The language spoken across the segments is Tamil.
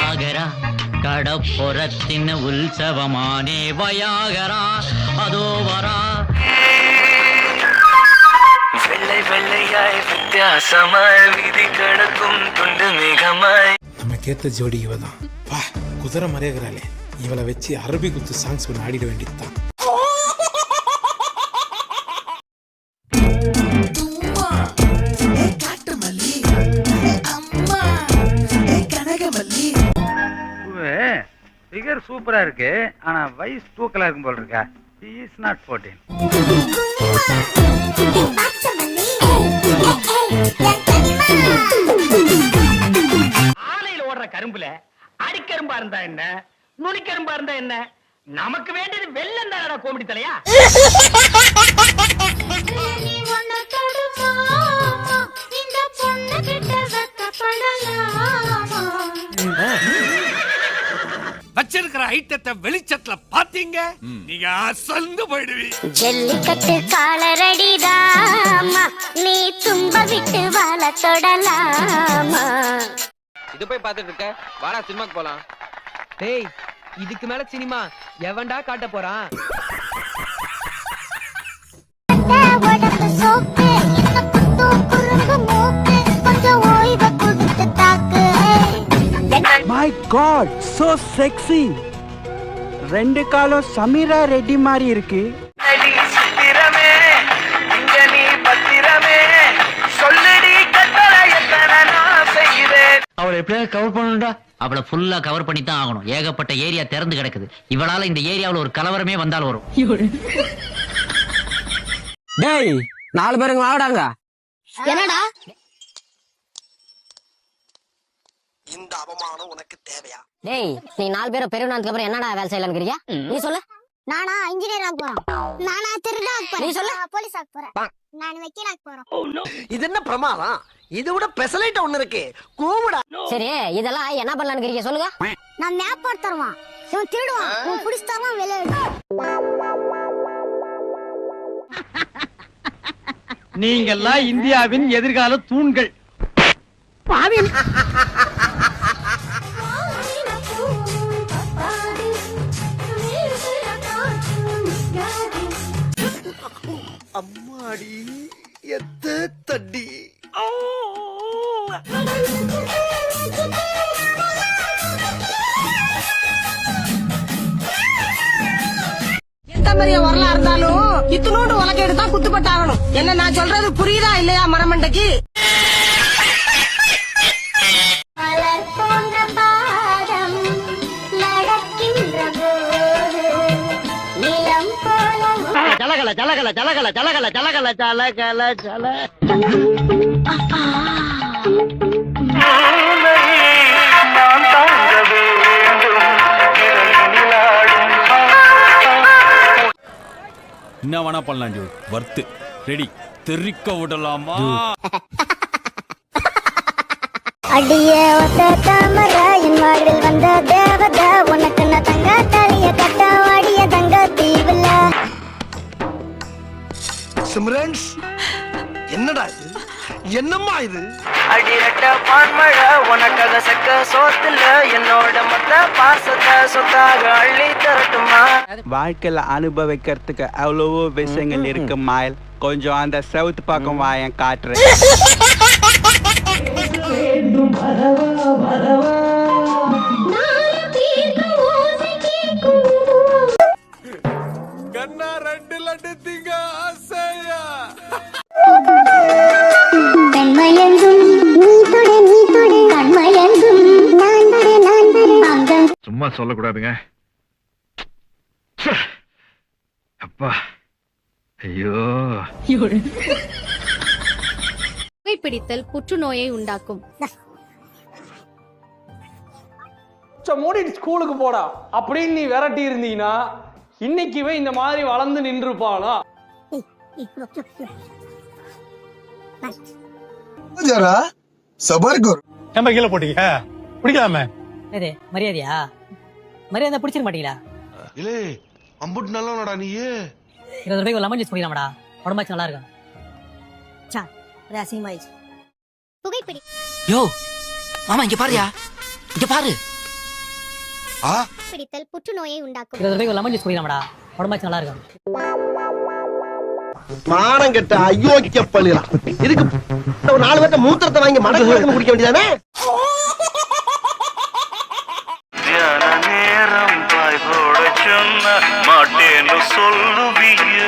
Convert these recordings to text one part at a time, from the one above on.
ஆகரா கடப்புறத்தின் உற்சவமானே வயாகரா அதோ வரா. வெள்ளை வெள்ளையாய் வித்தியாசமாய் விதி கடக்கும் துண்டு மேகமாய். எனக்கேற்ற ஜோடி இவ தான் வா குதிரை மறைகிறாளே இவளை வச்சு அரபி குத்து சாங்ஸ் ஒன்று ஆடிட வேண்டியதுதான் ஃபிகர் சூப்பரா இருக்கு ஆனா வயசு தூக்கலா இருக்கும் போல இருக்கா ஹி இஸ் நாட் 14 சாப்பிடுற கரும்புல அடிக்கரும்பா இருந்தா என்ன? நுனிக்கரும்பா இருந்தா என்ன? நமக்கு வேண்டியது வெள்ளம் தானடா கோமடி தலையா? வச்சிருக்கிற ஐட்டத்தை வெளிச்சத்துல பாத்தீங்க நீங்க அசந்து போயிடுவீங்க ஜல்லிக்கட்டு காலரடிதாமா? நீ தும்ப விட்டு வாழ தொடலாமா? இது போய் பார்த்துட்டு இருக்க. வாடா சினிமாக்கு போலாம். டேய் இதுக்கு மேல சினிமா எவன்டா காட்ட போறான்? மை காட் சோ செக்ஸி ரெண்டு காலம் சமீரா ரெட்டி மாதிரி இருக்கு. எப்படியாவது கவர் பண்ணணும்டா. அவளை ஃபுல்லா கவர் பண்ணி தான் ஆகணும். ஏகப்பட்ட ஏரியா திறந்து கிடக்குது. இவளால இந்த ஏரியாவுல ஒரு கலவரமே வந்தால் வரும். டேய் நாலு பேருங்க வாடாங்க என்னடா? இந்த அவமானம் உனக்கு தேவையா? டேய் நீ நாலு பேரை பெருநாளுக்கு அப்புறம் என்னடா வேலை செய்யலாம்ங்கிறியா நீ சொல்லு. நானா இன்ஜினியர் ஆக போறோம் நானா திருடா ஆக போறேன். நீ சொல்லு. நான் போலீஸ் ஆக போறேன். நான் வக்கீல் ஆக போறோம் இது என்ன பிரமாதம்? இதை விட பெசலைட் ஒண்ணு இருக்கு. கூவுடா. சரி இதெல்லாம் என்ன பண்ணலாம்னு சொல்லுங்க. நான் மேப் போட்டு தருவான். இவன் திருடுவான். இவன் புடிச்சு தருவான் வெளியே நீங்கெல்லாம் இந்தியாவின் எதிர்கால தூண்கள். அம்மாடி. எந்த மாதிரிய வரலா இருந்தாலும் இத்தனோண்டு உலகேடு தான் குத்துப்பட்டாகணும். என்ன நான் சொல்றது புரியுதா இல்லையா மரமண்டைக்கு? ஜலகல ஜலகல ஜலகல ஜலகல ஜலகல ஜலகல ஜல என்ன வேணா பண்ணலாம் ஜோ வர்த்து ரெடி. தெரிக்க விடலாமா? அடியே ஒத்த தாமர என் வாழ்வில் வந்த தேவத உனக்கு நான் தங்க தலைய கட்ட வாடிய தங்க தீவுல. சிம்ரன்ஸ் என்னடா இது? என்னம்மா இது? அடிரட்ட பான்மழை உனக்காக சக்க சோத்துல என்னோட மொத்த பாசத்தை சொத்தாக அள்ளி தரட்டுமா? வாழ்க்கையில அனுபவிக்கிறதுக்கு அவ்வளவோ விஷயங்கள் இருக்கு மாயல். கொஞ்சம் அந்த சவுத் பக்கம் வாயன் காட்டுறேன் சும்மா சொல்லக்கூடாதுங்க. அப்பா. ஐயோ. புகைப்பிடித்தல் புற்றுநோயை உண்டாக்கும். மூடிட்டு ஸ்கூலுக்கு போடா. அப்படின்னு நீ விரட்டி இருந்தீங்கன்னா இன்னைக்கு இவன் இந்த மாதிரி வளர்ந்து நின்றுப்பானா ஜரா சபர் குரு ஏன்பா கீழே போட்டீங்க? பிடிக்கலாமே? மரியாதையா? மரியாதை பிடிச்சிருக்க மாட்டீங்களா? இல்லே அம்புட்டு நல்லவனடா நீ இருபது ரூபாய்க்கு லெமன் ஜூஸ் குடிக்கலாமாடா? உடம்பாச்சு நல்லா இருக்கும் அது அசிங்கமாயிடுச்சு. புகைப்பிடி. யோ மாமா இங்க பாருயா. இங்க பாரு. ஆ? பிடித்தல் புற்றுநோயை உண்டாக்கும். இருபது ரூபாய்க்கு லெமன் ஜூஸ் குடிக்கலாமாடா? உடம்பாச்சு நல்லா இருக்கும் மானம் கெட்ட அயோக்கிய பள்ளிலாம் இதுக்கு ஒரு நாலு பேர்த்த மூத்திரத்தை வாங்கி மடக்கு குடிக்க வேண்டியதானே? சொன்ன மாட்டேன்னு சொல்லுவிய.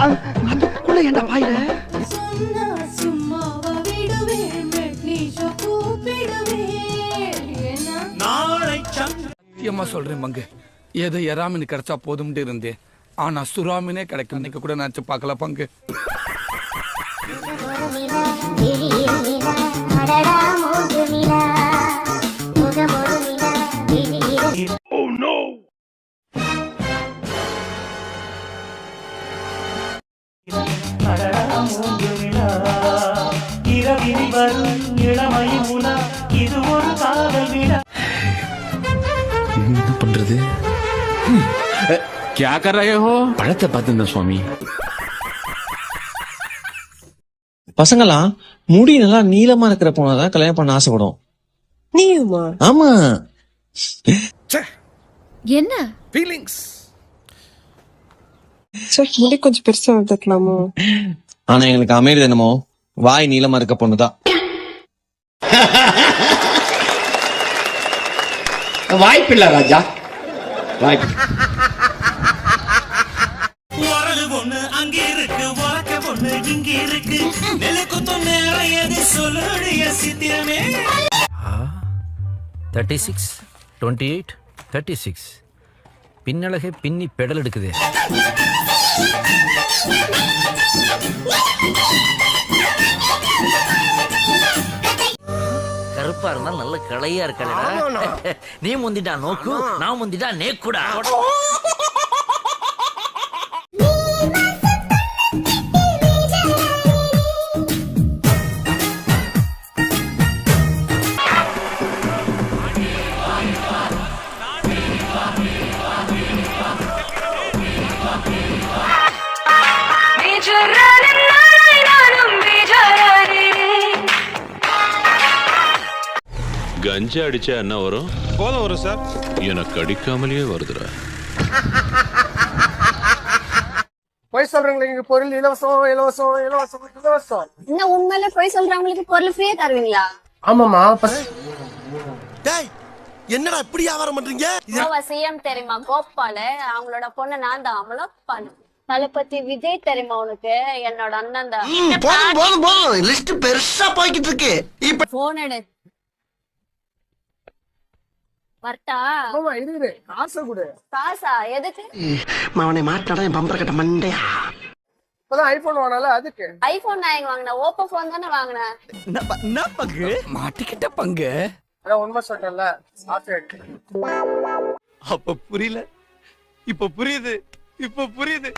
அதுக்குள்ள சத்தியமா சொல்றேன் மங்கு. ஏதோ எறாமின் கிடைச்சா போதும்ட்டு இருந்தேன் ஆனா சுறாமினே கிடைக்கும். இன்னைக்கு கூட நினைச்சு பார்க்கல பங்கு பண்றது क्या कर रहे हो பழத்தை பார்த்து சுவாமி பசங்களாம் முடி நல்லா நீளமா இருக்கிற பொண்ணதான் கல்யாணம் பண்ண ஆசைப்படும் நீயுமா ஆமா என்ன ஃபீலிங்ஸ் முடி கொஞ்சம் பெருசா வந்துக்கலாமோ ஆனா எங்களுக்கு அமையுது என்னமோ வாய் நீளமா இருக்க பொண்ணுதான் வாய்ப்பில்ல ராஜா. வாய்ப்பு. Thirty six twenty eight thirty six பின்னழகை பின்னி பெடல் எடுக்குது. களையா இருக்கலடா நீ முந்திட்டா நோக்கு நான் முந்திட்டா நேக்குடா. கஞ்சா அடிச்சா என்ன வரும்? போதும் வரும் சார். எனக்கு அடிக்காமலேயே வருதுடா. போய் சொல்றீங்க பொருள் இலவசம் இலவசம் இலவசம் இலவசம். என்ன உண்மையில போய் சொல்றவங்களுக்கு பொருள் ஃப்ரீயா தருவீங்களா? ஆமாமா டேய் என்னடா இப்படி வியாபாரம் பண்றீங்க? சிஎம் தெரியுமா கோபால அவங்களோட பொண்ணு நான் தான் அவளும் பண்ணு தளபதி விஜய் தெரியுமா உனக்கு? என்னோட அண்ணன் தான். போதும் போதும் போதும். லிஸ்ட் பெருசா போய்கிட்டு இருக்கு. இப்ப போன் எடு. வரட்டா? காசு கொடு. காசா? எதுக்கு? அவனை மாட்டாடா என் பம்பர கட்ட மண்டையா? இப்பதான் ஐபோன் வாங்கல அதுக்கு. ஐபோன் நான் எங்க வாங்கினேன்? ஓப்போ போன் தானே வாங்கினேன். மாட்டிக்கிட்ட பங்கு. உண்மை சொல்றேன்ல அப்ப புரியல. இப்ப புரியுது. இப்ப புரியுது.